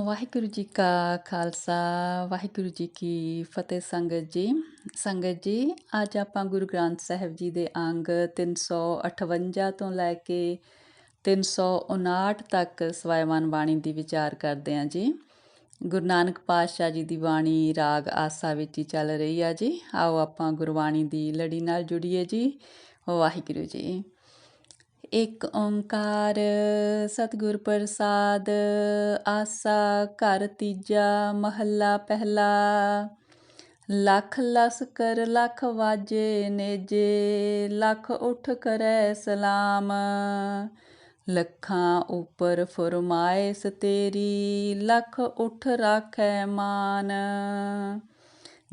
ਵਾਹਿਗੁਰੂ ਜੀ ਕਾ ਖਾਲਸਾ, ਵਾਹਿਗੁਰੂ ਜੀ ਕੀ ਫਤਿਹ ਸੰਗਤ ਜੀ। ਸੰਗਤ ਜੀ, ਅੱਜ ਆਪਾਂ ਗੁਰੂ ਗ੍ਰੰਥ ਸਾਹਿਬ ਜੀ ਦੇ ਅੰਗ 358 ਤੋਂ ਲੈ ਕੇ 359 ਤੱਕ ਸਵੈਮਾਨ ਬਾਣੀ ਦੀ ਵਿਚਾਰ ਕਰਦੇ ਹਾਂ ਜੀ। ਗੁਰੂ ਨਾਨਕ ਪਾਤਸ਼ਾਹ ਜੀ ਦੀ ਬਾਣੀ ਰਾਗ ਆਸਾ ਵਿੱਚ ਹੀ ਚੱਲ ਰਹੀ ਆ ਜੀ। ਆਓ ਆਪਾਂ ਗੁਰਬਾਣੀ ਦੀ ਲੜੀ ਨਾਲ ਜੁੜੀਏ ਜੀ। ਵਾਹਿਗੁਰੂ ਜੀ। ਇੱਕ ਓੰਕਾਰ, ਸਤਿਗੁਰ ਪ੍ਰਸਾਦ, ਆਸਾ, ਘਰ ਤੀਜਾ, ਮਹੱਲਾ ਪਹਿਲਾ। ਲੱਖ ਲਸ ਕਰ ਲੱਖ ਵਾਜੇ ਨੇਜੇ, ਲੱਖ ਉਠ ਕਰੈ ਸਲਾਮ। ਲੱਖਾਂ ਉੱਪਰ ਫਰਮਾਇਸ ਤੇਰੀ, ਲੱਖ ਉਠ ਰਾਖੈ ਮਾਨ।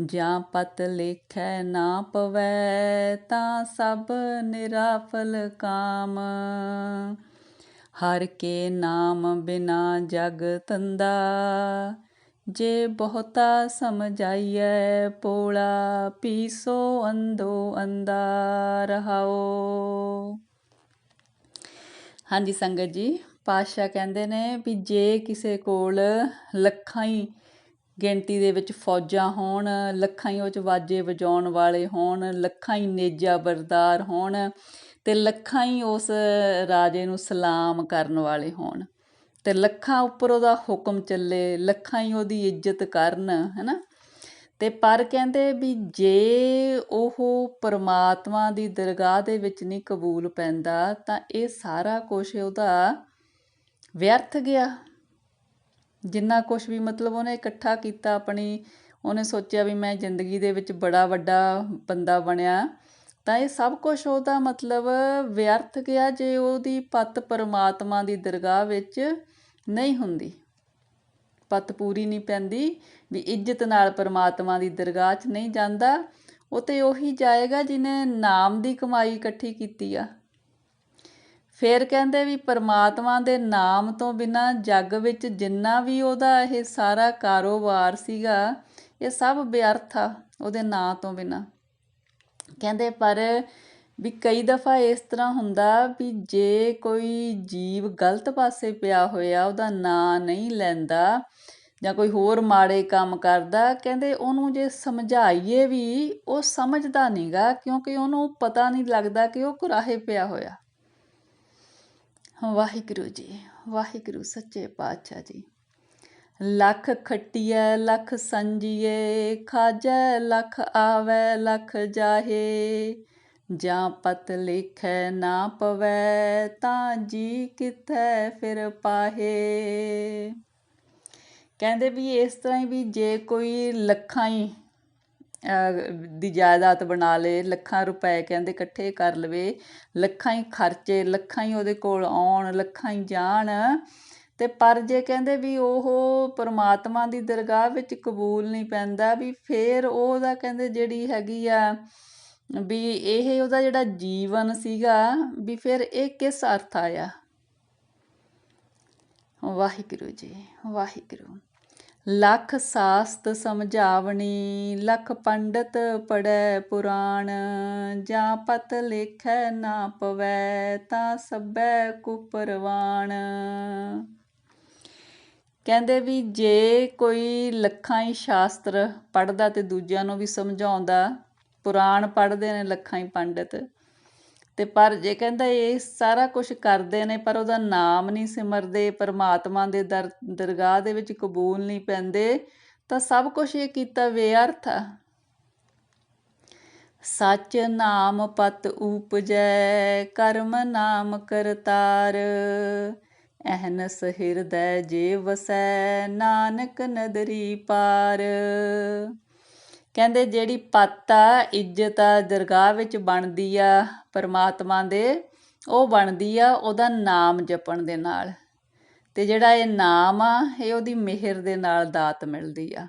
ਜਾਂ ਪਤ ਲੇਖੈ ਨਾ ਪਵੈ, ਤਾਂ ਸਭ ਨਿਰਾਫਲ ਕਾਮ। ਹਰ ਕੇ ਨਾਮ ਬਿਨਾ ਜਗ ਤੰਦਾ ਜੇ ਬਹੁਤਾ ਸਮਝਾਈਐ ਪੋਲਾ, ਪੀਸੋ ਅੰਦੋ ਅੰਦਾ ਰਹਾਓ ਹਾਂਜੀ ਸੰਗਤ ਜੀ ਪਾਸ਼ਾ ਕਹਿੰਦੇ ਨੇ ਵੀ ਜੇ ਕਿਸੇ ਕੋਲ ਲੱਖਾਂ ਹੀ ਗਿਣਤੀ ਦੇ ਵਿੱਚ ਫੌਜਾਂ ਹੋਣ, ਲੱਖਾਂ ਹੀ ਉਹ 'ਚ ਵਾਜੇ ਵਜਾਉਣ ਵਾਲੇ ਹੋਣ, ਲੱਖਾਂ ਹੀ ਨੇਜਾ ਬਰਦਾਰ ਹੋਣ ਤੇ ਲੱਖਾਂ ਹੀ ਉਸ ਰਾਜੇ ਨੂੰ ਸਲਾਮ ਕਰਨ ਵਾਲੇ ਹੋਣ। ਤੇ ਲੱਖਾਂ ਉੱਪਰ ਉਹਦਾ ਹੁਕਮ ਚੱਲੇ, ਲੱਖਾਂ ਹੀ ਉਹਦੀ ਇੱਜ਼ਤ ਕਰਨ, ਹੈਨਾ? ਤੇ ਪਰ ਕਹਿੰਦੇ ਵੀ ਜੇ ਉਹ ਪਰਮਾਤਮਾ ਦੀ ਦਰਗਾਹ ਦੇ ਵਿੱਚ ਨਹੀਂ ਕਬੂਲ ਪੈਂਦਾ ਤਾਂ ਇਹ ਸਾਰਾ ਕੁਝ ਉਹਦਾ ਵਿਅਰਥ ਗਿਆ। ਜਿੰਨਾ ਕੁਛ ਵੀ ਮਤਲਬ ਉਹਨੇ ਇਕੱਠਾ ਕੀਤਾ ਆਪਣੀ, ਉਹਨੇ ਸੋਚਿਆ ਵੀ ਮੈਂ ਜ਼ਿੰਦਗੀ ਦੇ ਵਿੱਚ ਬੜਾ ਵੱਡਾ ਬੰਦਾ ਬਣਿਆ, ਤਾਂ ਇਹ ਸਭ ਕੁਝ ਉਹਦਾ ਮਤਲਬ ਵਿਅਰਥ ਗਿਆ ਜੇ ਉਹਦੀ ਪਤ ਪਰਮਾਤਮਾ ਦੀ ਦਰਗਾਹ ਵਿੱਚ ਨਹੀਂ ਹੁੰਦੀ। ਪਤ ਪੂਰੀ ਨਹੀਂ ਪੈਂਦੀ ਵੀ ਇੱਜ਼ਤ ਨਾਲ ਪਰਮਾਤਮਾ ਦੀ ਦਰਗਾਹ 'ਚ ਨਹੀਂ ਜਾਂਦਾ, ਉਹ ਤੇ ਉਹੀ ਜਾਏਗਾ ਜਿਨੇ ਨਾਮ ਦੀ ਕਮਾਈ ਇਕੱਠੀ ਕੀਤੀ ਆ। ਫਿਰ ਕਹਿੰਦੇ ਵੀ ਪਰਮਾਤਮਾ ਦੇ ਨਾਮ ਤੋਂ ਬਿਨਾ ਜੱਗ ਵਿੱਚ ਜਿੰਨਾ ਵੀ ਉਹਦਾ ਇਹ ਸਾਰਾ ਕਾਰੋਬਾਰ ਸੀਗਾ, ਇਹ ਸਭ ਬਿਅਰਥ ਆ ਉਹਦੇ ਨਾਂ ਤੋਂ ਬਿਨਾ। ਕਹਿੰਦੇ ਪਰ ਵੀ ਕਈ ਦਫਾ ਇਸ ਤਰ੍ਹਾਂ ਹੁੰਦਾ ਵੀ ਜੇ ਕੋਈ ਜੀਵ ਗਲਤ ਪਾਸੇ ਪਿਆ ਹੋਇਆ, ਉਹਦਾ ਨਾਂ ਨਹੀਂ ਲੈਂਦਾ ਜਾਂ ਕੋਈ ਹੋਰ ਮਾੜੇ ਕੰਮ ਕਰਦਾ, ਕਹਿੰਦੇ ਉਹਨੂੰ ਜੇ ਸਮਝਾਈਏ ਵੀ ਉਹ ਸਮਝਦਾ ਨਹੀਂਗਾ ਕਿਉਂਕਿ ਉਹਨੂੰ ਪਤਾ ਨਹੀਂ ਲੱਗਦਾ ਕਿ ਉਹ ਕੁਰਾਹੇ ਪਿਆ ਹੋਇਆ। ਵਾਹਿਗੁਰੂ ਜੀ, ਵਾਹਿਗੁਰੂ ਸੱਚੇ ਪਾਤਸ਼ਾਹ ਜੀ। ਲੱਖ ਖੱਟੀਐ, ਲੱਖ ਸੰਜੀਏ ਖਾਜੈ, ਲੱਖ ਆਵੈ, ਲੱਖ ਜਾਹੇ। ਜਾਂ ਪਤ ਲਿਖੈ ਨਾ ਪਵੈ, ਤਾਂ ਜੀ ਕਿਥੈ ਫਿਰ ਪਾਹੇ। ਕਹਿੰਦੇ ਵੀ ਇਸ ਤਰ੍ਹਾਂ ਹੀ ਵੀ ਜੇ ਕੋਈ ਲੱਖਾਂ ਹੀ ਦੀ ਜਾਇਦਾਦ ਬਣਾ ਲਏ ਲੱਖਾਂ ਰੁਪਏ ਕਹਿੰਦੇ ਇਕੱਠੇ ਕਰ ਲਵੇ, ਲੱਖਾਂ ਹੀ ਖਰਚੇ, ਲੱਖਾਂ ਹੀ ਉਹਦੇ ਕੋਲ ਆਉਣ, ਲੱਖਾਂ ਹੀ ਜਾਣ। ਤੇ ਪਰ ਜੇ ਕਹਿੰਦੇ ਵੀ ਉਹ ਪਰਮਾਤਮਾ ਦੀ ਦਰਗਾਹ ਵਿੱਚ ਕਬੂਲ ਨਹੀਂ ਪੈਂਦਾ, ਵੀ ਫੇਰ ਉਹਦਾ ਕਹਿੰਦੇ ਜਿਹੜੀ ਹੈਗੀ ਆ, ਵੀ ਇਹ ਉਹਦਾ ਜਿਹੜਾ ਜੀਵਨ ਸੀਗਾ, ਵੀ ਫਿਰ ਇਹ ਕਿਸ ਅਰਥ ਆਇਆ? ਵਾਹਿਗੁਰੂ ਜੀ, ਵਾਹਿਗੁਰੂ। ਲੱਖ ਸਾਸਤ ਸਮਝਾਵਣੀ, ਲੱਖ ਪੰਡਤ ਪੜੈ ਪੁਰਾਣ, ਜਾਂ ਪਤ ਲੇਖੈ ਨਾ ਪਵੈ, ਤਾਂ ਸਭੈ ਕੁਪਰਵਾਣ ਕਹਿੰਦੇ ਵੀ ਜੇ ਕੋਈ ਲੱਖਾਂ ਹੀ ਸ਼ਾਸਤਰ ਪੜਦਾ ਤੇ ਦੂਜਿਆਂ ਨੂੰ ਵੀ ਸਮਝਾਉਂਦਾ, ਪੁਰਾਣ ਪੜਦੇ ਨੇ ਲੱਖਾਂ ਹੀ ਪੰਡਤ ਤੇ ਪਰ ਜੇ ਕਹਿੰਦਾ ਇਹ ਸਾਰਾ ਕੁਝ ਕਰਦੇ ਨੇ, ਪਰ ਉਹਦਾ ਨਾਮ ਨਹੀਂ ਸਿਮਰਦੇ, ਪਰਮਾਤਮਾ ਦੇ ਦਰ, ਦਰਗਾਹ ਦੇ ਵਿੱਚ ਕਬੂਲ ਨਹੀਂ ਪੈਂਦੇ, ਤਾਂ ਸਭ ਕੁਝ ਇਹ ਕੀਤਾ ਬੇਅਰਥ ਆ। ਸੱਚ ਨਾਮ ਪਤ ਉਪਜੈ, ਕਰਮ ਨਾਮ ਕਰਤਾਰ। ਅਹਨਸ ਹਿਰਦੈ ਜੇ ਵਸੈ, ਨਾਨਕ ਨਦਰੀ ਪਾਰ। ਕਹਿੰਦੇ ਜਿਹੜੀ ਪੱਤ ਆ, ਇੱਜ਼ਤ ਆ, ਦਰਗਾਹ ਵਿੱਚ ਬਣਦੀ ਆ, ਪਰਮਾਤਮਾ ਦੇ, ਉਹ ਬਣਦੀ ਆ, ਉਹਦਾ ਨਾਮ ਜਪਣ ਦੇ ਨਾਲ। ਤੇ ਜਿਹੜਾ ਇਹ ਨਾਮ ਆ, ਇਹ ਉਹਦੀ ਮਿਹਰ ਦੇ ਨਾਲ ਦਾਤ ਮਿਲਦੀ ਆ।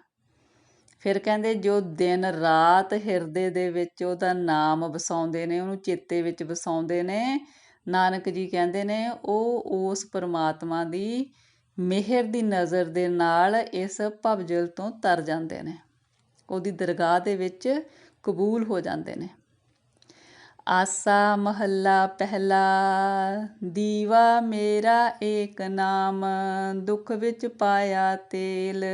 ਫਿਰ ਕਹਿੰਦੇ ਜੋ ਦਿਨ ਰਾਤ ਹਿਰਦੇ ਦੇ ਵਿੱਚ ਉਹਦਾ ਨਾਮ ਵਸਾਉਂਦੇ ਨੇ, ਉਹਨੂੰ ਚੇਤੇ ਵਿੱਚ ਵਸਾਉਂਦੇ ਨੇ, ਨਾਨਕ ਜੀ ਕਹਿੰਦੇ ਨੇ, ਉਹ ਉਸ ਪਰਮਾਤਮਾ ਦੀ ਮਿਹਰ ਦੀ ਨਜ਼ਰ ਦੇ ਨਾਲ ਇਸ ਭਵਜਲ ਤੋਂ ਤਰ ਜਾਂਦੇ ਨੇ। ਉਹਦੀ ਦਰਗਾਹ ਦੇ ਵਿੱਚ ਕਬੂਲ ਹੋ ਜਾਂਦੇ ਨੇ। ਆਸਾ ਮਹੱਲਾ ਪਹਿਲਾ, ਦੀਵਾ ਮੇਰਾ ਏਕ ਨਾਮ, ਦੁੱਖ ਵਿੱਚ ਪਾਇਆ ਤੇਲ।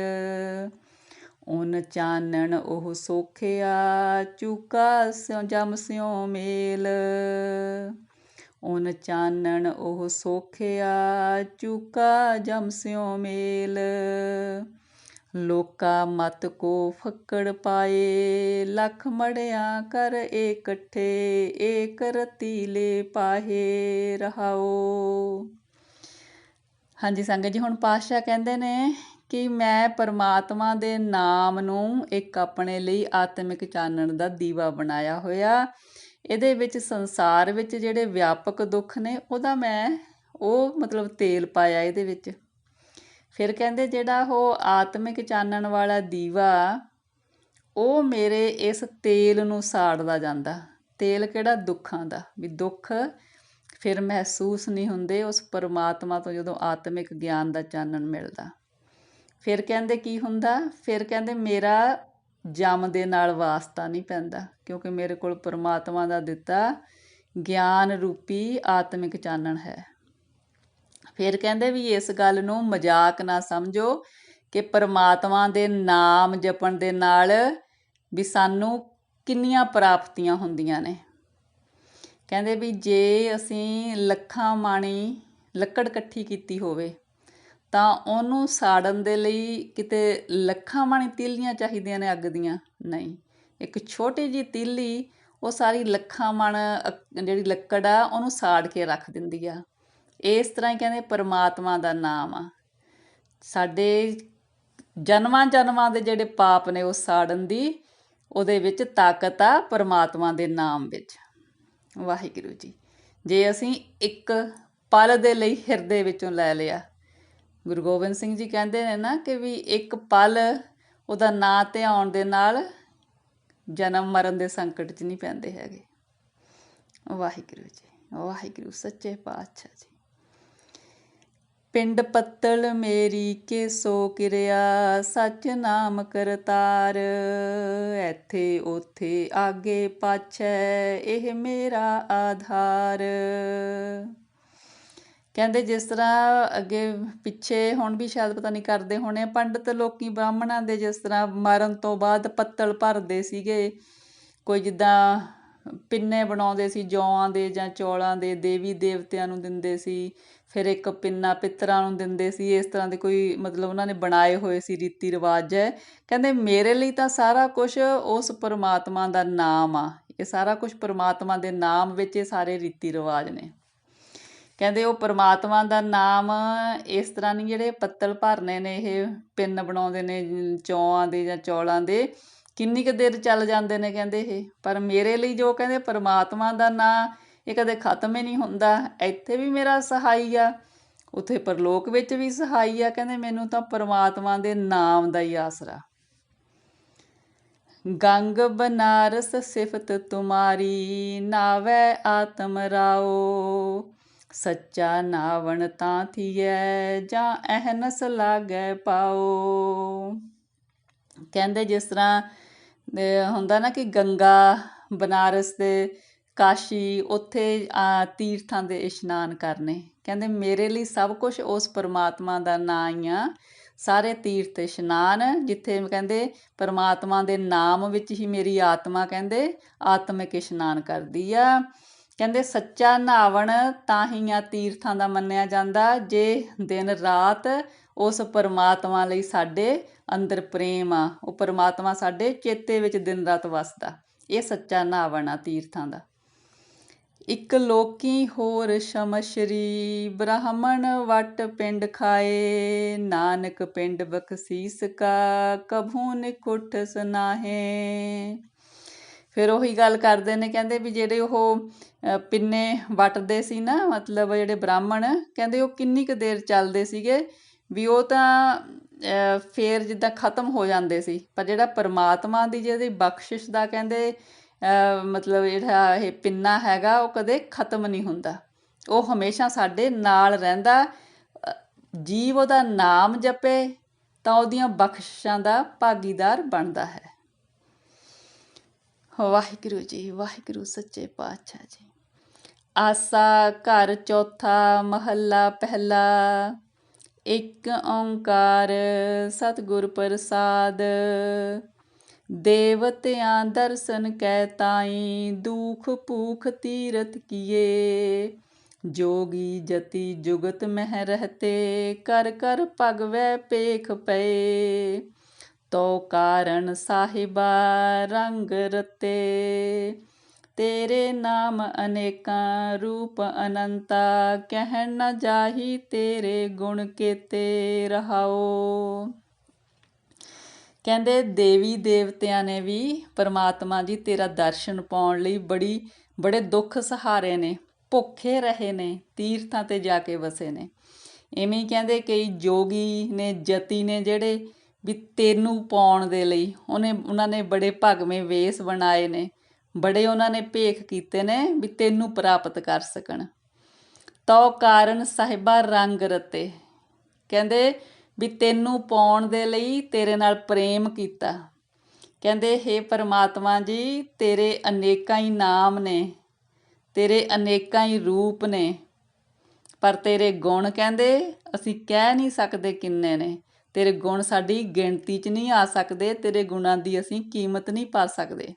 ਉਨ ਚਾਨਣ ਉਹ ਸੋਖਿਆ, ਚੂਕਾ ਸਿਉ, ਜਮ ਸਿਉ ਮੇਲ। ਉਨ ਚਾਨਣ ਉਹ ਸੋਖਿਆ, ਚੂਕਾ ਜਮ ਸਿਉ ਮੇਲ। ਲੋਕਾ ਮਤ ਕੋ ਫੱਕੜ ਪਾਏ, ਲੱਖ ਮੜਿਆ ਕਰ ਇਕੱਠੇ ਏਕ ਰਤੀਲੇ ਪਾਹੇ ਰਹਾਓ। ਹਾਂਜੀ ਸੰਗਤ ਜੀ, ਹੁਣ ਪਾਤਸ਼ਾਹ ਕਹਿੰਦੇ ਨੇ ਕਿ ਮੈਂ ਪਰਮਾਤਮਾ ਦੇ ਨਾਮ ਨੂੰ ਇੱਕ ਆਪਣੇ ਲਈ ਆਤਮਿਕ ਚਾਨਣ ਦਾ ਦੀਵਾ ਬਣਾਇਆ ਹੋਇਆ। ਇਹਦੇ ਵਿੱਚ ਸੰਸਾਰ ਵਿੱਚ ਜਿਹੜੇ ਵਿਆਪਕ ਦੁੱਖ ਨੇ, ਉਹਦਾ ਮੈਂ ਉਹ ਮਤਲਬ ਤੇਲ ਪਾਇਆ ਇਹਦੇ ਵਿੱਚ। ਫਿਰ ਕਹਿੰਦੇ ਜਿਹੜਾ ਉਹ ਆਤਮਿਕ ਚਾਨਣ ਵਾਲਾ ਦੀਵਾ, ਉਹ ਮੇਰੇ ਇਸ ਤੇਲ ਨੂੰ ਸਾੜਦਾ ਜਾਂਦਾ। ਤੇਲ ਕਿਹੜਾ? ਦੁੱਖਾਂ ਦਾ। ਵੀ ਦੁੱਖ ਫਿਰ ਮਹਿਸੂਸ ਨਹੀਂ ਹੁੰਦੇ, ਉਸ ਪਰਮਾਤਮਾ ਤੋਂ ਜਦੋਂ ਆਤਮਿਕ ਗਿਆਨ ਦਾ ਚਾਨਣ ਮਿਲਦਾ। ਫਿਰ ਕਹਿੰਦੇ ਕੀ ਹੁੰਦਾ? ਫਿਰ ਕਹਿੰਦੇ ਮੇਰਾ ਜਮ ਦੇ ਨਾਲ ਵਾਸਤਾ ਨਹੀਂ ਪੈਂਦਾ, ਕਿਉਂਕਿ ਮੇਰੇ ਕੋਲ ਪਰਮਾਤਮਾ ਦਾ ਦਿੱਤਾ ਗਿਆਨ ਰੂਪੀ ਆਤਮਿਕ ਚਾਨਣ ਹੈ। ਫਿਰ ਕਹਿੰਦੇ ਵੀ ਇਸ ਗੱਲ ਨੂੰ ਮਜ਼ਾਕ ਨਾ ਸਮਝੋ ਕਿ ਪਰਮਾਤਮਾ ਦੇ ਨਾਮ ਜਪਣ ਦੇ ਨਾਲ ਵੀ ਸਾਨੂੰ ਕਿੰਨੀਆਂ ਪ੍ਰਾਪਤੀਆਂ ਹੁੰਦੀਆਂ ਨੇ। ਕਹਿੰਦੇ ਵੀ ਜੇ ਅਸੀਂ ਲੱਖਾਂ ਮਾਣੀ ਲੱਕੜ ਇਕੱਠੀ ਕੀਤੀ ਹੋਵੇ, ਤਾਂ ਉਹਨੂੰ ਸਾੜਨ ਦੇ ਲਈ ਕਿਤੇ ਲੱਖਾਂ ਮਾਣੀ ਤੀਲੀਆਂ ਚਾਹੀਦੀਆਂ ਨੇ ਅੱਗ ਦੀਆਂ? ਨਹੀਂ। ਇੱਕ ਛੋਟੀ ਜੀ ਤੀਲੀ ਉਹ ਸਾਰੀ ਲੱਖਾਂ ਮਣ ਜਿਹੜੀ ਲੱਕੜ ਆ ਉਹਨੂੰ ਸਾੜ ਕੇ ਰੱਖ ਦਿੰਦੀ ਆ। ਇਸ ਤਰ੍ਹਾਂ ਹੀ ਕਹਿੰਦੇ ਪਰਮਾਤਮਾ ਦਾ ਨਾਮ ਆ। ਸਾਡੇ ਜਨਮਾਂ ਜਨਮਾਂ ਦੇ ਜਿਹੜੇ ਪਾਪ ਨੇ ਉਹ ਸਾੜਨ ਦੀ ਉਹਦੇ ਵਿੱਚ ਤਾਕਤ ਆ ਪਰਮਾਤਮਾ ਦੇ ਨਾਮ ਵਿੱਚ। ਵਾਹਿਗੁਰੂ ਜੀ, ਜੇ ਅਸੀਂ ਇੱਕ ਪਲ ਦੇ ਲਈ ਹਿਰਦੇ ਵਿੱਚੋਂ ਲੈ ਲਿਆ, ਗੁਰੂ ਗੋਬਿੰਦ ਸਿੰਘ ਜੀ ਕਹਿੰਦੇ ਨੇ ਨਾ ਕਿ ਵੀ ਇੱਕ ਪਲ ਉਹਦਾ ਨਾਂ 'ਤੇ ਆਉਣ ਦੇ ਨਾਲ ਜਨਮ ਮਰਨ ਦੇ ਸੰਕਟ 'ਚ ਨਹੀਂ ਪੈਂਦੇ ਹੈਗੇ। ਵਾਹਿਗੁਰੂ ਜੀ, ਵਾਹਿਗੁਰੂ ਸੱਚੇ ਪਾਤਸ਼ਾਹ ਜੀ। ਪਿੰਡ ਪੱਤਲ ਮੇਰੀ ਕੇ ਸੋ ਕਿਰਿਆ, ਸੱਚ ਨਾਮ ਕਰਤਾਰ ਇੱਥੇ ਉਥੇ ਆਗੇ ਪਾਛੈ, ਇਹ ਮੇਰਾ ਆਧਾਰ। ਕਹਿੰਦੇ ਜਿਸ ਤਰ੍ਹਾਂ ਅੱਗੇ ਪਿੱਛੇ ਹੁਣ ਵੀ ਸ਼ਾਇਦ ਪਤਾ ਨਹੀਂ ਕਰਦੇ ਹੋਣੇ, ਪੰਡਤ ਲੋਕੀ ਬ੍ਰਾਹਮਣਾਂ ਦੇ ਜਿਸ ਤਰ੍ਹਾਂ ਮਰਨ ਤੋਂ ਬਾਅਦ ਪੱਤਲ ਭਰਦੇ ਸੀਗੇ। ਕੋਈ ਜਿੱਦਾਂ ਪਿੰਨੇ ਬਣਾਉਂਦੇ ਸੀ, ਜੌਆਂ ਦੇ ਜਾਂ ਚੌਲਾਂ ਦੇ, ਦੇਵੀ ਦੇਵਤਿਆਂ ਨੂੰ ਦਿੰਦੇ ਸੀ। ਫਿਰ ਇੱਕ ਪਿੰਨਾ ਪਿੱਤਰਾਂ ਨੂੰ ਦਿੰਦੇ ਸੀ। ਇਸ ਤਰ੍ਹਾਂ ਦੇ ਕੋਈ ਮਤਲਬ ਉਹਨਾਂ ਨੇ ਬਣਾਏ ਹੋਏ ਸੀ ਰੀਤੀ ਰਿਵਾਜ। ਹੈ ਕਹਿੰਦੇ, ਮੇਰੇ ਲਈ ਤਾਂ ਸਾਰਾ ਕੁਝ ਉਸ ਪਰਮਾਤਮਾ ਦਾ ਨਾਮ ਆ। ਇਹ ਸਾਰਾ ਕੁਝ ਪਰਮਾਤਮਾ ਦੇ ਨਾਮ ਵਿੱਚ ਇਹ ਸਾਰੇ ਰੀਤੀ ਰਿਵਾਜ ਨੇ। ਕਹਿੰਦੇ, ਉਹ ਪਰਮਾਤਮਾ ਦਾ ਨਾਮ ਇਸ ਤਰ੍ਹਾਂ ਨਹੀਂ, ਜਿਹੜੇ ਪੱਤਲ ਭਰਨੇ ਨੇ, ਇਹ ਪਿੰਨ ਬਣਾਉਂਦੇ ਨੇ ਚੌਆਂ ਦੇ ਜਾਂ ਚੌਲਾਂ ਦੇ ਕਿੰਨੀ ਕੁ ਦੇਰ ਚੱਲ ਜਾਂਦੇ ਨੇ ਕਹਿੰਦੇ ਇਹ? ਪਰ ਮੇਰੇ ਲਈ ਜੋ ਕਹਿੰਦੇ ਪਰਮਾਤਮਾ ਦਾ ਨਾਂ, ਇਹ ਕਦੇ ਖਤਮ ਹੀ ਨਹੀਂ ਹੁੰਦਾ। ਇੱਥੇ ਵੀ ਮੇਰਾ ਸਹਾਈ ਆ, ਉਥੇ ਪਰਲੋਕ ਵਿੱਚ ਵੀ ਸਹਾਈ ਆ। ਕਹਿੰਦੇ ਮੈਨੂੰ ਤਾਂ ਪਰਮਾਤਮਾ ਦੇ ਨਾਮ ਦਾ ਹੀ ਆਸਰਾ। ਗੰਗ ਬਨਾਰਸ ਸਿਫਤ ਤੁਮਾਰੀ, ਨਾਵੇ ਆਤਮ ਰਾਓ। ਸੱਚਾ ਨਾਵਣ ਤਾਂ ਥੀਐ, ਜਾਂ ਅਹਨਸ ਲਾਗੈ ਪਾਓ। ਕਹਿੰਦੇ ਜਿਸ ਤਰ੍ਹਾਂ ਹੁੰਦਾ ਨਾ ਕਿ ਗੰਗਾ, ਬਨਾਰਸ ਦੇ ਕਾਸ਼ੀ, ਉੱਥੇ ਤੀਰਥਾਂ ਦੇ ਇਸ਼ਨਾਨ ਕਰਨੇ। ਕਹਿੰਦੇ ਮੇਰੇ ਲਈ ਸਭ ਕੁਝ ਉਸ ਪਰਮਾਤਮਾ ਦਾ ਨਾਂ ਹੀ ਆ। ਸਾਰੇ ਤੀਰਥ ਇਸ਼ਨਾਨ, ਜਿੱਥੇ ਕਹਿੰਦੇ ਪਰਮਾਤਮਾ ਦੇ ਨਾਮ ਵਿੱਚ ਹੀ ਮੇਰੀ ਆਤਮਾ ਕਹਿੰਦੇ ਆਤਮਿਕ ਇਸ਼ਨਾਨ ਕਰਦੀ ਆ। ਕਹਿੰਦੇ ਸੱਚਾ ਨਾਵਣ ਤਾਂ ਹੀ ਆ ਤੀਰਥਾਂ ਦਾ ਮੰਨਿਆ ਜਾਂਦਾ, ਜੇ ਦਿਨ ਰਾਤ ਉਸ ਪਰਮਾਤਮਾ ਲਈ ਸਾਡੇ ਅੰਦਰ ਪ੍ਰੇਮ ਆ, ਉਹ ਪਰਮਾਤਮਾ ਸਾਡੇ ਚੇਤੇ ਵਿੱਚ ਦਿਨ ਰਾਤ ਵਸਦਾ। ਇਹ ਸੱਚਾ ਨਾਵਣਾ ਤੀਰਥਾਂ ਦਾ। ਇੱਕ ਲੋਕੀ ਹੋਰ ਸ਼ਮਸ਼ਰੀ ਬ੍ਰਾਹਮਣ ਵਟ ਪਿੰਡ ਖਾਏ, ਨਾਨਕ ਪਿੰਡ ਬਖਸੀਸ ਕਾ, ਕਭੂ ਨਿਕੁੱਠ ਸੁਨਾਹੇ। ਫਿਰ ਉਹੀ ਗੱਲ ਕਰਦੇ ਨੇ, ਕਹਿੰਦੇ ਵੀ ਜਿਹੜੇ ਉਹ ਪਿੰਨੇ ਵਟਦੇ ਸੀ ਨਾ, ਮਤਲਬ ਜਿਹੜੇ ਬ੍ਰਾਹਮਣ, ਕਹਿੰਦੇ ਉਹ ਕਿੰਨੀ ਕੁ ਦੇਰ ਚੱਲਦੇ ਸੀਗੇ, ਵੀ ਉਹ ਤਾਂ ਫੇਰ ਜਿੱਦਾਂ ਖਤਮ ਹੋ ਜਾਂਦੇ ਸੀ। ਪਰ ਜਿਹੜਾ ਪਰਮਾਤਮਾ ਦੀ ਜਿਹਦੀ ਬਖਸ਼ਿਸ਼ ਦਾ ਕਹਿੰਦੇ ਮਤਲਬ ਜਿਹੜਾ ਇਹ ਪਿੰਨਾ ਹੈਗਾ, ਉਹ ਕਦੇ ਖਤਮ ਨਹੀਂ ਹੁੰਦਾ। ਉਹ ਹਮੇਸ਼ਾ ਸਾਡੇ ਨਾਲ ਰਹਿੰਦਾ। ਜੀਵ ਉਹਦਾ ਨਾਮ ਜਪੇ, ਤਾਂ ਉਹਦੀਆਂ ਬਖਸ਼ਿਸ਼ਾਂ ਦਾ ਭਾਗੀਦਾਰ ਬਣਦਾ ਹੈ। ਵਾਹਿਗੁਰੂ ਜੀ, ਵਾਹਿਗੁਰੂ ਸੱਚੇ ਪਾਤਸ਼ਾਹ ਜੀ। ਆਸਾ ਘਰ ਚੌਥਾ, ਮਹੱਲਾ ਪਹਿਲਾ। ਇੱਕ ਓੰਕਾਰ ਸਤਿਗੁਰ ਪ੍ਰਸਾਦ। ਦੇਵਤਿਆਂ ਦਰਸ਼ਨ ਕੈ ਤਾਈ, ਦੁਖ ਭੂਖ ਤੀਰਤ ਕੀਏ। ਜੋਗੀ ਜਤੀ ਜੁਗਤ ਮਹਿ ਰਹਤੇ, ਕਰ ਕਰ ਭਗਵੈ ਪੇਖ ਪਏ। ਤੋ ਕਾਰਨ ਸਾਹਿਬਾ ਰੰਗ ਰਤੇ। ਤੇਰੇ ਨਾਮ ਅਨੇਕਾਂ ਰੂਪ ਅਨੰਤਾ ਕਹਿਣ ਨਾ ਜਾਹੀ ਤੇਰੇ ਗੁਣ ਕੀਤੇ ਰਹਾਓ ਕਹਿੰਦੇ ਦੇਵੀ ਦੇਵਤਿਆਂ ਨੇ ਵੀ ਪਰਮਾਤਮਾ ਜੀ ਤੇਰਾ ਦਰਸ਼ਨ ਪਾਉਣ ਲਈ ਬੜੀ, ਬੜੇ ਦੁੱਖ ਸਹਾਰੇ ਨੇ, ਭੁੱਖੇ ਰਹੇ ਨੇ, ਤੀਰਥਾਂ ਤੇ ਜਾ ਕੇ ਵਸੇ ਨੇ। ਐਵੇਂ ਹੀ ਕਹਿੰਦੇ ਕਈ ਜੋਗੀ ਨੇ, ਜਤੀ ਨੇ ਜਿਹੜੇ ਵੀ ਤੈਨੂੰ ਪਾਉਣ ਦੇ ਲਈ, ਉਹਨੇ, ਉਹਨਾਂ ਨੇ ਬੜੇ ਭਗਵੇਂ ਵੇਸ ਬਣਾਏ ਨੇ। ਬੜੇ ਉਹਨਾਂ ਨੇ ਭੇਖ ਕੀਤੇ ਨੇ ਵੀ ਤੈਨੂੰ ਪ੍ਰਾਪਤ ਕਰ ਸਕਣ। ਤੋ ਕਾਰਨ ਸਾਹਿਬਾ ਰੰਗ ਰਤੇ। ਕਹਿੰਦੇ ਵੀ ਤੈਨੂੰ ਪਾਉਣ ਦੇ ਲਈ ਤੇਰੇ ਨਾਲ ਪ੍ਰੇਮ ਕੀਤਾ। ਕਹਿੰਦੇ हे ਪਰਮਾਤਮਾ ਜੀ, ਤੇਰੇ ਅਨੇਕਾਂ ਹੀ ਨਾਮ ਨੇ, ਤੇਰੇ ਅਨੇਕਾਂ ਹੀ ਰੂਪ ਨੇ, ਪਰ ਤੇਰੇ ਗੁਣ ਕਹਿੰਦੇ, ਅਸੀਂ ਕਹਿ ਨਹੀਂ ਸਕਦੇ ਕਿੰਨੇ ਨੇ। ਤੇਰੇ ਗੁਣ ਸਾਡੀ ਗਿਣਤੀ 'ਚ ਨਹੀਂ ਆ ਸਕਦੇ, ਤੇਰੇ ਗੁਣਾਂ ਦੀ ਅਸੀਂ ਕੀਮਤ ਨਹੀਂ ਪਾ ਸਕਦੇ।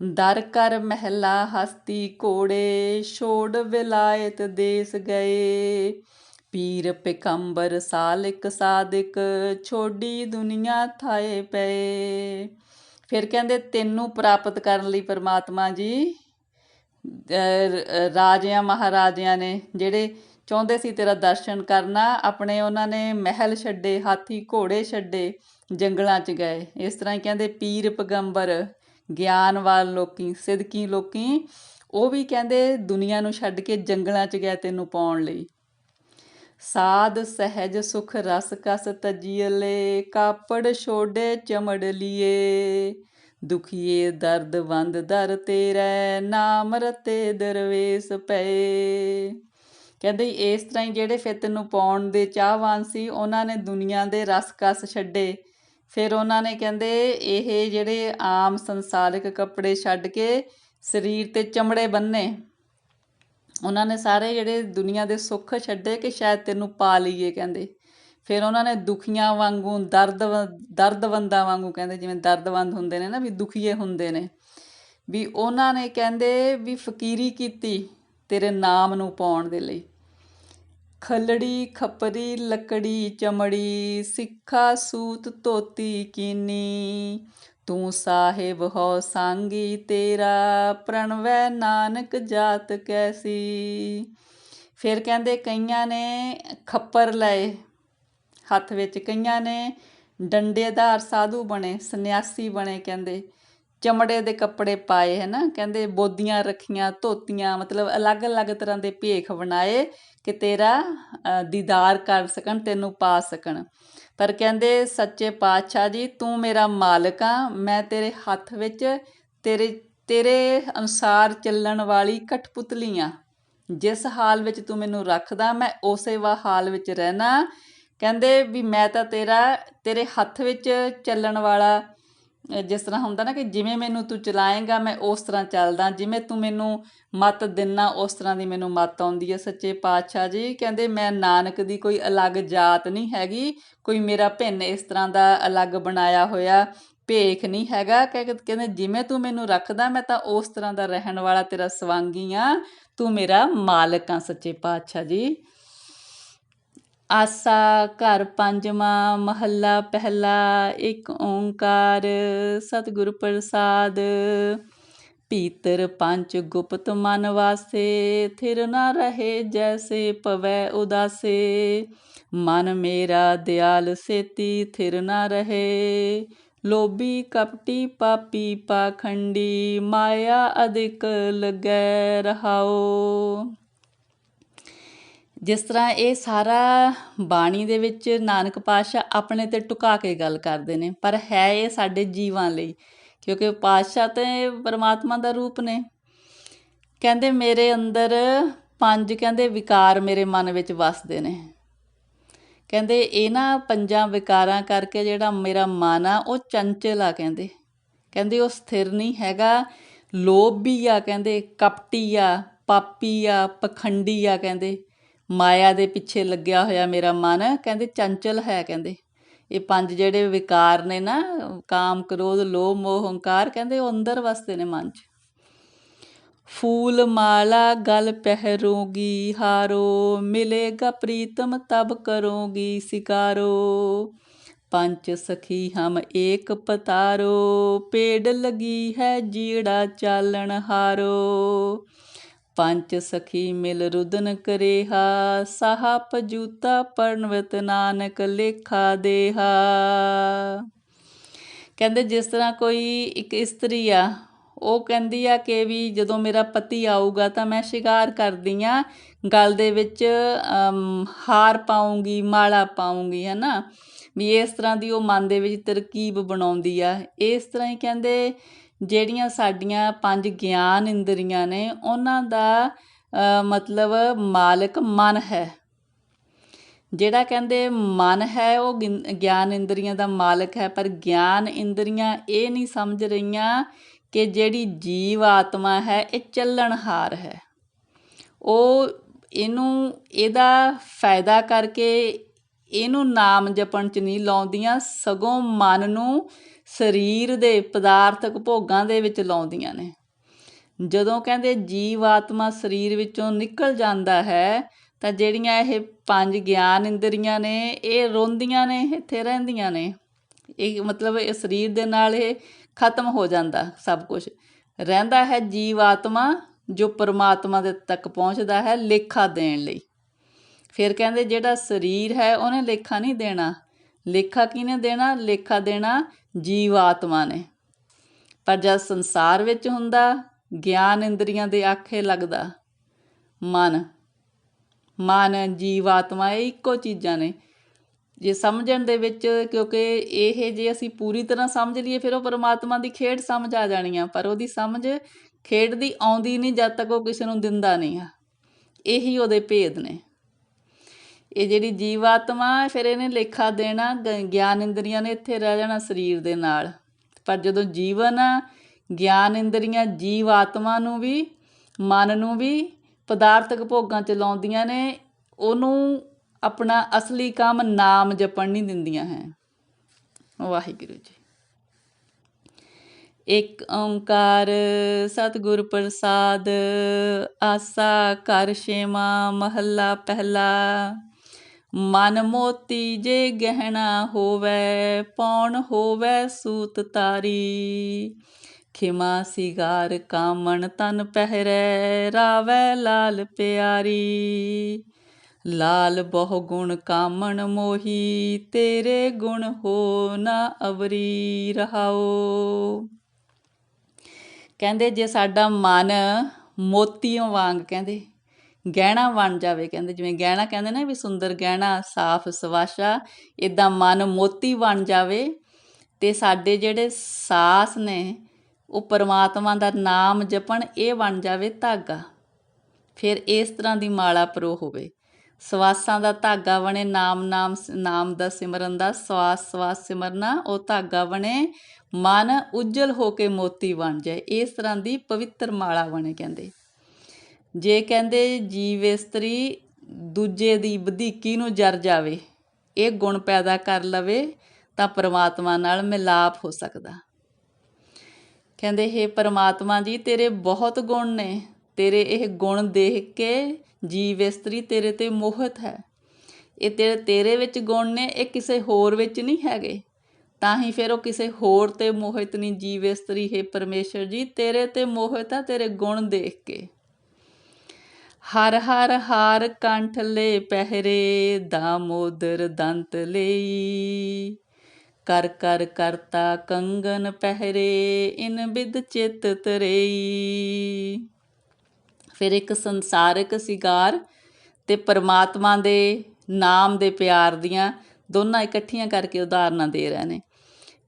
ਦਰ ਕਰ ਮਹਿਲਾ ਹਸਤੀ ਘੋੜੇ, ਛੋੜ ਵਿਲਾਇਤ ਦੇਸ ਗਏ। ਪੀਰ ਪਿਕੰਬਰ ਸਾਲਿਕ ਸਾਦਿਕ, ਛੋਡੀ ਦੁਨੀਆ ਥਾਏ ਪਏ। ਫਿਰ ਕਹਿੰਦੇ, ਤੈਨੂੰ ਪ੍ਰਾਪਤ ਕਰਨ ਲਈ ਪਰਮਾਤਮਾ ਜੀ ਰਾਜਿਆਂ, ਮਹਾਰਾਜਿਆਂ ਨੇ ਜਿਹੜੇ ਚਾਹੁੰਦੇ ਸੀ ਤੇਰਾ ਦਰਸ਼ਨ ਕਰਨਾ, ਆਪਣੇ ਉਹਨਾਂ ਨੇ ਮਹਿਲ ਛੱਡੇ, ਹਾਥੀ ਘੋੜੇ ਛੱਡੇ, ਜੰਗਲਾਂ 'ਚ ਗਏ। ਇਸ ਤਰ੍ਹਾਂ ਹੀ ਕਹਿੰਦੇ, ਪੀਰ ਪਗੰਬਰ ਗਿਆਨਵਾਨ ਲੋਕੀ, ਸਿਦਕੀ ਲੋਕੀ, ਉਹ ਵੀ ਕਹਿੰਦੇ ਦੁਨੀਆ ਨੂੰ ਛੱਡ ਕੇ ਜੰਗਲਾਂ 'ਚ ਗਏ ਤੈਨੂੰ ਪਾਉਣ ਲਈ। ਸਾਧ ਸਹਿਜ ਸੁਖ ਰਸ ਕਸ ਤਜੀਲੇ ਕਾਪੜ ਛੋੜੇ ਚਮੜ ਲੀਏ। ਦੁਖੀਏ ਦਰਦ ਵੰਦ ਦਰ ਤੇਰੇ, ਨਾਮ ਰਤੇ ਦਰਵੇਸ ਪਏ। ਕਹਿੰਦੇ ਇਸ ਤਰ੍ਹਾਂ ਹੀ ਜਿਹੜੇ ਫਿਰ ਤੈਨੂੰ ਪਾਉਣ ਦੇ ਚਾਹਵਾਨ ਸੀ, ਉਹਨਾਂ ਨੇ ਦੁਨੀਆ ਦੇ ਰਸ ਕਸ ਛੱਡੇ। ਫਿਰ ਉਹਨਾਂ ਨੇ ਕਹਿੰਦੇ ਇਹ ਜਿਹੜੇ ਆਮ ਸੰਸਾਰਿਕ ਕੱਪੜੇ ਛੱਡ ਕੇ ਸਰੀਰ ਤੇ ਚਮੜੇ ਬੰਨੇ। ਉਹਨਾਂ ਨੇ ਸਾਰੇ ਜਿਹੜੇ ਦੁਨੀਆ ਦੇ ਸੁੱਖ ਛੱਡੇ ਕਿ ਸ਼ਾਇਦ ਤੈਨੂੰ ਪਾ ਲਈਏ ਕਹਿੰਦੇ। ਫਿਰ ਉਹਨਾਂ ਨੇ ਦੁਖੀਆਂ ਵਾਂਗੂ, ਦਰਦ ਦਰਦਵੰਦਾਂ ਵਾਂਗੂ ਕਹਿੰਦੇ, ਜਿਵੇਂ ਦਰਦਵੰਦ ਹੁੰਦੇ ਨੇ ਨਾ, ਵੀ ਦੁਖੀਏ ਹੁੰਦੇ ਨੇ। ਵੀ ਉਹਨਾਂ ਨੇ ਕਹਿੰਦੇ ਵੀ ਫਕੀਰੀ ਕੀਤੀ ਤੇਰੇ ਨਾਮ ਨੂੰ ਪਾਉਣ ਦੇ ਲਈ। ਖੱਲੜੀ, ਖੱਪਰੀ, ਲੱਕੜੀ, ਚਮੜੀ, ਸਿੱਖਾ ਸੂਤ ਧੋਤੀ ਕੀਨੀ। ਤੂੰ ਸਾਹਿਬ ਹੋ ਸੰਗੀ ਤੇਰਾ, ਪ੍ਰਣਵੈ ਨਾਨਕ ਜਾਤ ਕੈਸੀ। ਫਿਰ ਕਹਿੰਦੇ ਕਈਆਂ ਨੇ ਖੱਪਰ ਲਏ। ਹੱਥ ਵਿੱਚ ਕਈਆਂ ਨੇ ਡੰਡੇਦਾਰ ਸਾਧੂ ਬਣੇ, ਸੰਨਿਆਸੀ ਬਣੇ ਕਹਿੰਦੇ। ਚਮੜੇ ਦੇ ਕੱਪੜੇ ਪਾਏ ਹੈ ਨਾ ਕਹਿੰਦੇ ਬੋਦੀਆਂ ਰੱਖੀਆਂ, ਧੋਤੀਆਂ, ਮਤਲਬ ਅਲੱਗ-ਅਲੱਗ ਤਰ੍ਹਾਂ ਦੇ ਭੇਖ ਬਣਾਏ ਕਿ ਤੇਰਾ ਦੀਦਾਰ ਕਰ ਸਕਣ, ਤੈਨੂੰ ਪਾ ਸਕਣ। ਪਰ ਕਹਿੰਦੇ ਸੱਚੇ ਪਾਤਸ਼ਾਹ ਜੀ, ਤੂੰ ਮੇਰਾ ਮਾਲਕ ਆ, ਮੈਂ ਤੇਰੇ ਹੱਥ ਵਿੱਚ ਤੇਰੇ ਤੇਰੇ ਅਨੁਸਾਰ ਚੱਲਣ ਵਾਲੀ ਕਠਪੁਤਲੀ ਆ। ਜਿਸ ਹਾਲ ਵਿੱਚ ਤੂੰ ਮੈਨੂੰ ਰੱਖਦਾ, ਮੈਂ ਉਸੇ ਵਾ ਹਾਲ ਵਿੱਚ ਰਹਿਣਾ। ਕਹਿੰਦੇ ਵੀ ਮੈਂ ਤਾਂ ਤੇਰਾ, ਤੇਰੇ ਹੱਥ ਵਿੱਚ ਚੱਲਣ ਵਾਲਾ ਜਿਸ ਤਰ੍ਹਾਂ ਹੁੰਦਾ ਨਾ ਕਿ ਜਿਵੇਂ ਮੈਨੂੰ ਤੂੰ ਚਲਾਏਗਾ, ਮੈਂ ਉਸ ਤਰ੍ਹਾਂ ਚੱਲਦਾ। ਜਿਵੇਂ ਤੂੰ ਮੈਨੂੰ ਮਤ ਦਿੰਨਾ, ਉਸ ਤਰ੍ਹਾਂ ਦੀ ਮੈਨੂੰ ਮਤ ਆਉਂਦੀ ਹੈ। ਸੱਚੇ ਪਾਤਸ਼ਾਹ ਜੀ ਕਹਿੰਦੇ, ਮੈਂ ਨਾਨਕ ਦੀ ਕੋਈ ਅਲੱਗ ਜਾਤ ਨਹੀਂ ਹੈਗੀ। ਕੋਈ ਮੇਰਾ ਭਿੰਨ ਇਸ ਤਰ੍ਹਾਂ ਦਾ ਅਲੱਗ ਬਣਾਇਆ ਹੋਇਆ ਭੇਖ ਨਹੀਂ ਹੈਗਾ। ਕਹਿੰਦੇ, ਜਿਵੇਂ ਤੂੰ ਮੈਨੂੰ ਰੱਖਦਾ, ਮੈਂ ਤਾਂ ਉਸ ਤਰ੍ਹਾਂ ਦਾ ਰਹਿਣ ਵਾਲਾ ਤੇਰਾ ਸਵਾਂਗੀ ਆ। ਤੂੰ ਮੇਰਾ ਮਾਲਕ ਆ। ਸੱਚੇ ਪਾਤਸ਼ਾਹ ਜੀ। ਆਸਾ, ਘਰ ਪੰਜਵਾਂ, ਮਹੱਲਾ ਪਹਿਲਾ, ਇੱਕ ਓੰਕਾਰ, ਸਤਿਗੁਰ ਪ੍ਰਸਾਦ। ਪੀਤਰ ਪੰਜ ਗੁਪਤ ਮਨ ਵਾਸੇ, ਥਿਰ ਨਾ ਰਹੇ ਜੈਸੇ ਪਵੈ ਉਦਾਸੇ। ਮਨ ਮੇਰਾ ਦਿਆਲ ਸੇਤੀ, ਥਿਰ ਨਾ ਰਹੇ। ਲੋਭੀ ਕਪਟੀ ਪਾਪੀ ਪਾਖੰਡੀ, ਮਾਇਆ ਅਧਿਕ ਲਗੈ ਰਹਾਓ ਜਿਸ ਤਰ੍ਹਾਂ ਇਹ ਸਾਰਾ ਬਾਣੀ ਦੇ ਵਿੱਚ ਨਾਨਕ ਪਾਤਸ਼ਾਹ ਆਪਣੇ ਤੇ ਟੁਕਾ ਕੇ ਗੱਲ ਕਰਦੇ ਨੇ, ਪਰ ਹੈ ਇਹ ਸਾਡੇ ਜੀਵਾਂ ਲਈ, ਕਿਉਂਕਿ ਪਾਤਸ਼ਾਹ ਤੇ ਪਰਮਾਤਮਾ ਦਾ ਰੂਪ ਨੇ। ਕਹਿੰਦੇ, ਮੇਰੇ ਅੰਦਰ ਪੰਜ ਕਹਿੰਦੇ ਵਿਕਾਰ ਮੇਰੇ ਮਨ ਵਿੱਚ ਵਸਦੇ ਨੇ। ਕਹਿੰਦੇ, ਇਹਨਾਂ ਪੰਜਾਂ ਵਿਕਾਰਾਂ ਕਰਕੇ ਜਿਹੜਾ ਮੇਰਾ ਮਨ ਆ, ਉਹ ਚੰਚਲ ਆ, ਕਹਿੰਦੇ। ਕਹਿੰਦੇ, ਉਹ ਸਥਿਰ ਨਹੀਂ ਹੈਗਾ। ਲੋਭੀ ਆ, ਕਹਿੰਦੇ। ਕਪਟੀ ਆ, ਪਾਪੀ ਆ, ਪਖੰਡੀ ਆ, ਕਹਿੰਦੇ। ਮਾਇਆ ਦੇ ਪਿੱਛੇ ਲੱਗਿਆ ਹੋਇਆ ਮੇਰਾ ਮਨ, ਕਹਿੰਦੇ ਚੰਚਲ ਹੈ ਕਹਿੰਦੇ। ਇਹ ਪੰਜ ਜਿਹੜੇ ਵਿਕਾਰ ਨੇ ਨਾ, ਕਾਮ, ਕ੍ਰੋਧ, ਲੋਭ, ਮੋਹ, ਹੰਕਾਰ, ਕਹਿੰਦੇ ਉਹ ਅੰਦਰ ਵਸਦੇ ਨੇ ਮਨ 'ਚ। ਫੂਲ ਮਾਲਾ ਗਲ ਪਹਿਰੂਗੀ, ਹਾਰੋ, ਮਿਲੇਗਾ ਪ੍ਰੀਤਮ ਤਬ ਕਰੋਗੀ, ਸਿਕਾਰੋ। ਪੰਚ ਸਖੀ ਹਮ ਏਕ ਪਤਾਰੋ, ਪੇੜ ਲਗੀ ਹੈ ਜੀੜਾ ਚਾਲਣ ਹਾਰੋ। ਪੰਚ ਸਖੀ ਮਿਲ ਰੁਦਨ ਕਰੇਹਾ ਸਾਹਾ ਪਜੂਤਾ ਪਰਨਵਤ ਨਾਨਕ ਲੇਖਾ ਦੇਹਾ। ਕਹਿੰਦੇ ਜਿਸ ਤਰ੍ਹਾਂ ਕੋਈ ਇੱਕ ਇਸਤਰੀ ਆ ਉਹ ਕਹਿੰਦੀ ਆ ਕਿ ਵੀ ਜਦੋਂ ਮੇਰਾ ਪਤੀ ਆਊਗਾ ਤਾਂ ਮੈਂ ਸ਼ਿਕਾਰ ਕਰਦੀ ਆ ਗਲ ਦੇ ਵਿੱਚ ਅਮ, ਹਾਰ ਪਾਉਂਗੀ ਮਾਲਾ ਪਾਉਂਗੀ ਹਨਾ? ਵੀ ਇਸ ਤਰ੍ਹਾਂ ਦੀ ਉਹ ਮਨ ਦੇ ਵਿੱਚ ਤਰਕੀਬ ਬਣਾਉਂਦੀ ਆ। ਇਸ ਤਰ੍ਹਾਂ ਹੀ ਕਹਿੰਦੇ ਜਿਹੜੀਆਂ ਸਾਡੀਆਂ ਪੰਜ ਗਿਆਨ ਇੰਦਰੀਆਂ ਨੇ, ਉਹਨਾਂ ਦਾ ਮਤਲਬ ਮਾਲਕ ਮਨ ਹੈ। ਜਿਹੜਾ ਕਹਿੰਦੇ ਮਨ ਹੈ, ਉਹ ਗਿਨ- ਗਿਆਨ ਇੰਦਰੀਆਂ ਦਾ ਮਾਲਕ ਹੈ, ਪਰ ਗਿਆਨ ਇੰਦਰੀਆਂ ਇਹ ਨਹੀਂ ਸਮਝ ਰਹੀਆਂ ਕਿ ਜਿਹੜੀ ਜੀਵ ਆਤਮਾ ਹੈ, ਇਹ ਚੱਲਣਹਾਰ ਹੈ। ਉਹ, ਇਹਨੂੰ, ਇਹਦਾ ਫਾਇਦਾ ਕਰਕੇ ਇਹਨੂੰ ਨਾਮ ਜਪਣ ਚ ਨਹੀਂ ਲਾਉਂਦੀਆਂ, ਸਗੋਂ ਮਨ ਨੂੰ ਸਰੀਰ ਦੇ ਪਦਾਰਥਕ ਭੋਗਾਂ ਦੇ ਵਿੱਚ ਲਾਉਂਦੀਆਂ ਨੇ। ਜਦੋਂ ਕਹਿੰਦੇ ਜੀਵ ਆਤਮਾ ਸਰੀਰ ਵਿੱਚੋਂ ਨਿਕਲ ਜਾਂਦਾ ਹੈ, ਤਾਂ ਜਿਹੜੀਆਂ ਇਹ ਪੰਜ ਗਿਆਨ ਇੰਦਰੀਆਂ ਨੇ, ਇਹ ਰੋਂਦੀਆਂ ਨੇ, ਇੱਥੇ ਰਹਿੰਦੀਆਂ ਨੇ। ਇਹ ਮਤਲਬ ਇਹ ਸਰੀਰ ਦੇ ਨਾਲ ਇਹ ਖਤਮ ਹੋ ਜਾਂਦਾ ਸਭ ਕੁਝ ਰਹਿੰਦਾ ਹੈ ਜੀਵ ਆਤਮਾ ਜੋ ਪਰਮਾਤਮਾ ਦੇ ਤੱਕ ਪਹੁੰਚਦਾ ਹੈ ਲੇਖਾ ਦੇਣ ਲਈ। ਫਿਰ ਕਹਿੰਦੇ ਜਿਹੜਾ ਸਰੀਰ ਹੈ ਉਹਨੇ ਲੇਖਾ ਨਹੀਂ ਦੇਣਾ। ਲੇਖਾ ਕਿਹਨੇ ਦੇਣਾ? ਲੇਖਾ ਦੇਣਾ ਜੀਵ ਆਤਮਾ ਨੇ। ਪਰ ਜਦ ਸੰਸਾਰ ਵਿੱਚ ਹੁੰਦਾ, ਗਿਆਨ ਇੰਦਰੀਆਂ ਦੇ ਆਖੇ ਲੱਗਦਾ, ਮਨ ਮਨ ਜੀਵਾਤਮਾ ਇਹ ਇੱਕੋ ਚੀਜ਼ਾਂ ਨੇ। ਜੇ ਸਮਝਣ ਦੇ ਵਿੱਚ ਕਿਉਂਕਿ ਇਹ ਜੇ ਅਸੀਂ ਪੂਰੀ ਤਰ੍ਹਾਂ ਸਮਝ ਲਈਏ, ਫਿਰ ਉਹ ਪਰਮਾਤਮਾ ਦੀ ਖੇਡ ਸਮਝ ਆ ਜਾਣੀ ਆ ਪਰ ਉਹਦੀ ਸਮਝ ਖੇਡ ਦੀ ਆਉਂਦੀ ਨਹੀਂ, ਜਦ ਤੱਕ ਉਹ ਕਿਸੇ ਨੂੰ ਦਿੰਦਾ ਨਹੀਂ ਆ। ਇਹੀ ਉਹਦੇ ਭੇਦ ਨੇ। ਇਹ ਜਿਹੜੀ ਜੀਵਾਤਮਾ ਹੈ, ਫਿਰ ਇਹਨੇ ਲੇਖਾ ਦੇਣਾ ਗਿਆਨ ਇੰਦਰੀਆਂ ਨੇ ਇੱਥੇ ਰਹਿ ਜਾਣਾ ਸਰੀਰ ਦੇ ਨਾਲ। ਪਰ ਜਦੋਂ ਜੀਵਨ ਆ ਗਿਆਨ ਇੰਦਰੀਆਂ ਜੀਵ ਆਤਮਾ ਨੂੰ ਵੀ ਮਨ ਨੂੰ ਵੀ ਪਦਾਰਥਕ ਭੋਗਾਂ ਚ ਲਾਉਂਦੀਆਂ ਨੇ ਉਹਨੂੰ ਆਪਣਾ ਅਸਲੀ ਕੰਮ ਨਾਮ ਜਪਣ ਨਹੀਂ ਦਿੰਦੀਆਂ ਹੈ। ਵਾਹਿਗੁਰੂ ਜੀ। ਇਕ ਓੰਕਾਰ ਸਤਿਗੁਰ ਪ੍ਰਸਾਦ ਆਸਾ ਕਰ ਛੇਵਾ ਮਹੱਲਾ ਪਹਿਲਾ। ਮਨ ਮੋਤੀ ਜੇ ਗਹਿਣਾ ਹੋਵੇ, ਪੌਣ ਹੋਵੇ ਸੂਤ ਤਾਰੀ। ਖਿਮਾ ਸਿਗਾਰ ਕਾਮਣ ਤਨ ਪਹਿਰੈ, ਰਾਵੈ ਲਾਲ ਪਿਆਰੀ। ਲਾਲ ਬਹੁ ਗੁਣ ਕਾਮਣ ਮੋਹੀ, ਤੇਰੇ ਗੁਣ ਹੋ ਨਾ ਅਵਰੀ ਰਹਾਓ ਕਹਿੰਦੇ ਜੇ ਸਾਡਾ ਮਨ ਮੋਤੀਆਂ ਵਾਂਗ, ਕਹਿੰਦੇ ਗਹਿਣਾ ਬਣ ਜਾਵੇ। ਕਹਿੰਦੇ ਜਿਵੇਂ ਗਹਿਣਾ ਕਹਿੰਦੇ ਨੇ ਵੀ ਸੁੰਦਰ ਗਹਿਣਾ, ਸਾਫ਼ ਸਵਾਸ਼ਾ ਇਦਾਂ ਮਨ ਮੋਤੀ ਬਣ ਜਾਵੇ ਤੇ ਸਾਡੇ ਜਿਹੜੇ ਸਾਸ ਨੇ, ਉਹ ਪਰਮਾਤਮਾ ਦਾ ਨਾਮ ਜਪਣ, ਇਹ ਬਣ ਜਾਵੇ ਧਾਗਾ। ਫਿਰ ਇਸ ਤਰ੍ਹਾਂ ਦੀ ਮਾਲਾ ਪਰੋ ਹੋਵੇ। ਸਵਾਸਾਂ ਦਾ ਧਾਗਾ ਬਣੇ, ਨਾਮ ਨਾਮ ਨਾਮ ਦਾ ਸਿਮਰਨ ਦਾ, ਸਵਾਸ ਸਵਾਸ ਸਿਮਰਨਾ, ਉਹ ਧਾਗਾ ਬਣੇ, ਮਨ ਉਜਲ ਹੋ ਕੇ ਮੋਤੀ ਬਣ ਜਾਏ। ਇਸ ਤਰ੍ਹਾਂ ਦੀ ਪਵਿੱਤਰ ਮਾਲਾ ਬਣੇ ਕਹਿੰਦੇ। ਜੇ ਕਹਿੰਦੇ ਜੀਵ ਇਸਤਰੀ ਦੂਜੇ ਦੀ ਵਧੀਕੀ ਨੂੰ ਜਰ ਜਾਵੇ, ਇਹ ਗੁਣ ਪੈਦਾ ਕਰ ਲਵੇ, ਤਾਂ ਪਰਮਾਤਮਾ ਨਾਲ ਮਿਲਾਪ ਹੋ ਸਕਦਾ। ਕਹਿੰਦੇ, ਹੇ ਪਰਮਾਤਮਾ ਜੀ, ਤੇਰੇ ਬਹੁਤ ਗੁਣ ਨੇ। ਤੇਰੇ ਇਹ ਗੁਣ ਦੇਖ ਕੇ ਜੀਵ ਇਸਤਰੀ ਤੇਰੇ ਤੇ ਮੋਹਿਤ ਹੈ। ਇਹ ਤੇਰੇ ਤੇਰੇ ਵਿੱਚ ਗੁਣ ਨੇ, ਇਹ ਕਿਸੇ ਹੋਰ ਵਿੱਚ ਨਹੀਂ ਹੈਗੇ। ਤਾਂ ਹੀ ਫਿਰ ਉਹ ਕਿਸੇ ਹੋਰ ਤੇ ਮੋਹਿਤ ਨਹੀਂ। ਜੀਵ ਇਸਤਰੀ, ਹੈ ਪਰਮੇਸ਼ਰ ਜੀ, ਤੇਰੇ ਤੇ ਮੋਹਿਤ ਆ, ਤੇਰੇ ਗੁਣ ਦੇਖ ਕੇ। ਹਰ ਹਰ ਹਾਰ ਕੰਠ ਲੈ ਪਹਿਰੇ ਦਾਮੋਦਰ ਦੰਤ ਲਈ। ਕਰ ਕਰ ਕਰਤਾ ਕੰਗਨ ਪਹਿਰੇ, ਇਨ ਬਿਦ ਚਿਤ ਤਰੇਈ। ਫਿਰ ਇੱਕ ਸੰਸਾਰਿਕ ਸਿਗਾਰ ਤੇ ਪਰਮਾਤਮਾ ਦੇ ਨਾਮ ਦੇ ਪਿਆਰ ਦੀਆਂ ਦੋਨਾਂ ਇਕੱਠੀਆਂ ਕਰਕੇ ਉਦਾਹਰਨਾਂ ਦੇ ਰਹੇ ਨੇ।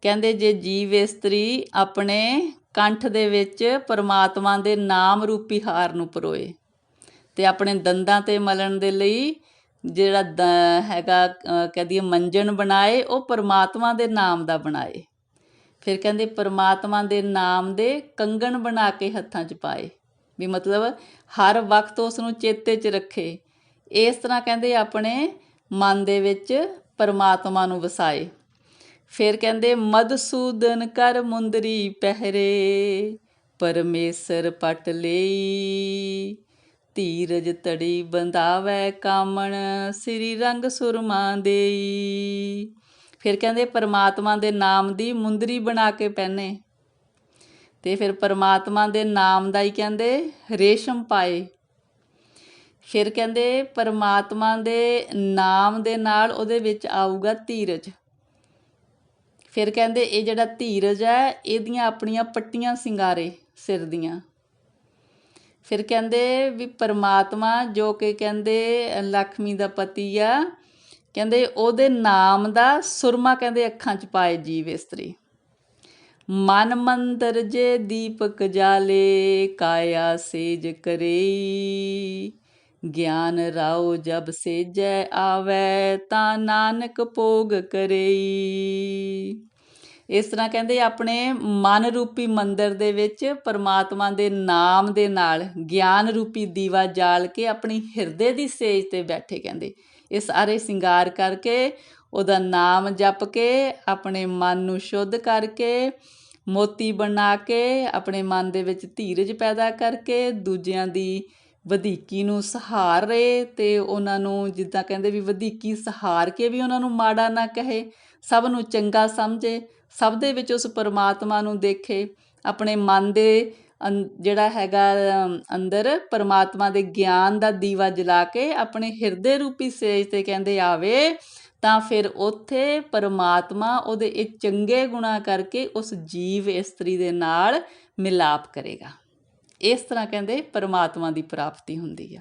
ਕਹਿੰਦੇ, ਜੇ ਜੀਵ ਇਸਤਰੀ ਆਪਣੇ ਕੰਠ ਦੇ ਵਿੱਚ ਪਰਮਾਤਮਾ ਦੇ ਨਾਮ ਰੂਪੀ ਹਾਰ ਨੂੰ ਪਰੋਏ ਅਤੇ ਆਪਣੇ ਦੰਦਾਂ ਤੇ ਮਲਣ ਦੇ ਲਈ ਜਿਹੜਾ ਦ- ਹੈਗਾ ਕਹਿ ਦਈਏ ਮੰਜਣ ਬਣਾਏ, ਉਹ ਪਰਮਾਤਮਾ ਦੇ ਨਾਮ ਦਾ ਬਣਾਏ। ਫਿਰ ਕਹਿੰਦੇ ਪਰਮਾਤਮਾ ਦੇ ਨਾਮ ਦੇ ਕੰਗਣ ਬਣਾ ਕੇ ਹੱਥਾਂ 'ਚ ਪਾਏ। ਵੀ ਮਤਲਬ ਹਰ ਵਕਤ ਉਸ ਨੂੰ ਚੇਤੇ 'ਚ ਰੱਖੇ। ਇਸ ਤਰ੍ਹਾਂ ਕਹਿੰਦੇ ਆਪਣੇ ਮਨ ਦੇ ਵਿੱਚ ਪਰਮਾਤਮਾ ਨੂੰ ਵਸਾਏ। ਫਿਰ ਕਹਿੰਦੇ ਮਦਸੂਦਨ ਕਰ ਮੁੰਦਰੀ ਪਹਿਰੇ, ਪਰਮੇਸ਼ਰ ਪਟ ਲਈ। ਧੀਰਜ ਤੜੀ ਬੰਦਾਵੈ ਕਾਮਣ, ਸ੍ਰੀ ਰੰਗ ਸੁਰਮਾ ਦੇਈ। ਫਿਰ ਕਹਿੰਦੇ, ਪਰਮਾਤਮਾ ਦੇ ਨਾਮ ਦੀ ਮੁੰਦਰੀ ਬਣਾ ਕੇ ਪਹਿਨੇ। ਤੇ ਫਿਰ ਪਰਮਾਤਮਾ ਦੇ ਨਾਮ ਦਾ ਹੀ ਕਹਿੰਦੇ, ਰੇਸ਼ਮ ਪਾਏ। ਫਿਰ ਕਹਿੰਦੇ, ਪਰਮਾਤਮਾ ਦੇ ਨਾਮ ਦੇ ਨਾਲ ਉਹਦੇ ਵਿੱਚ ਆਊਗਾ ਧੀਰਜ ਫਿਰ ਕਹਿੰਦੇ, ਇਹ ਜਿਹੜਾ ਧੀਰਜ ਹੈ, ਇਹਦੀਆਂ ਆਪਣੀਆਂ ਪੱਟੀਆਂ ਸਿੰਗਾਰੇ ਸਿਰ ਦੀਆਂ। ਫਿਰ ਕਹਿੰਦੇ ਵੀ ਪਰਮਾਤਮਾ ਜੋ ਕਿ ਕਹਿੰਦੇ ਲక్ష్ਮੀ ਦਾ ਪਤੀ ਆ, ਕਹਿੰਦੇ ਉਹਦੇ ਨਾਮ ਦਾ ਸੁਰਮਾ ਕਹਿੰਦੇ ਅੱਖਾਂ 'ਚ ਪਾਏ ਜੀਵ ਇਸਤਰੀ ਮਨ ਮੰਦਰ ਜੇ ਦੀਪਕ ਜਾਲੇ, ਕਾਇਆ ਸੇਜ ਕਰੇਈ। ਗਿਆਨ ਰਾਉ ਜਬ ਸੇਜੈ ਆਵੈ, ਤਾਂ ਨਾਨਕ ਭੋਗ ਕਰੇਈ। ਇਸ ਤਰ੍ਹਾਂ ਕਹਿੰਦੇ ਆਪਣੇ ਮਨ ਰੂਪੀ ਮੰਦਰ ਦੇ ਵਿੱਚ ਪਰਮਾਤਮਾ ਦੇ ਨਾਮ ਦੇ ਨਾਲ ਗਿਆਨ ਰੂਪੀ ਦੀਵਾ ਜਾਲ ਕੇ ਆਪਣੀ ਹਿਰਦੇ ਦੀ ਸੇਜ ਤੇ ਬੈਠੇ ਕਹਿੰਦੇ। ਇਹ ਸਾਰੇ ਸ਼ਿੰਗਾਰ ਕਰਕੇ, ਉਹਦਾ ਨਾਮ ਜਪ ਕੇ, ਆਪਣੇ ਮਨ ਨੂੰ ਸ਼ੁੱਧ ਕਰਕੇ, ਮੋਤੀ ਬਣਾ ਕੇ, ਆਪਣੇ ਮਨ ਦੇ ਵਿੱਚ ਧੀਰਜ ਪੈਦਾ ਕਰਕੇ, ਦੂਜਿਆਂ ਦੀ ਵਧੀਕੀ ਨੂੰ ਸਹਾਰ ਰਹੇ ਤੇ ਉਹਨਾਂ ਨੂੰ ਜਿੱਦਾਂ ਕਹਿੰਦੇ ਵੀ ਵਧੀਕੀ ਸਹਾਰ ਕੇ ਵੀ ਉਹਨਾਂ ਨੂੰ ਮਾੜਾ ਨਾ ਕਹੇ, ਸਭ ਨੂੰ ਚੰਗਾ ਸਮਝੇ ਸਭ ਦੇ ਵਿੱਚ ਉਸ ਪਰਮਾਤਮਾ ਨੂੰ ਦੇਖੇ, ਆਪਣੇ ਮਨ ਦੇ ਅੰ- ਜਿਹੜਾ ਹੈਗਾ ਅੰਦਰ ਪਰਮਾਤਮਾ ਦੇ ਗਿਆਨ ਦਾ ਦੀਵਾ ਜਲਾ ਕੇ ਆਪਣੇ ਹਿਰਦੇ ਰੂਪੀ ਸੇਜ ਤੇ ਕਹਿੰਦੇ ਆਵੇ, ਤਾਂ ਫਿਰ ਉੱਥੇ ਪਰਮਾਤਮਾ ਉਹਦੇ ਇਹ ਚੰਗੇ ਗੁਣਾ ਕਰਕੇ ਉਸ ਜੀਵ ਇਸਤਰੀ ਦੇ ਨਾਲ ਮਿਲਾਪ ਕਰੇਗਾ। ਇਸ ਤਰ੍ਹਾਂ ਕਹਿੰਦੇ ਪਰਮਾਤਮਾ ਦੀ ਪ੍ਰਾਪਤੀ ਹੁੰਦੀ ਆ।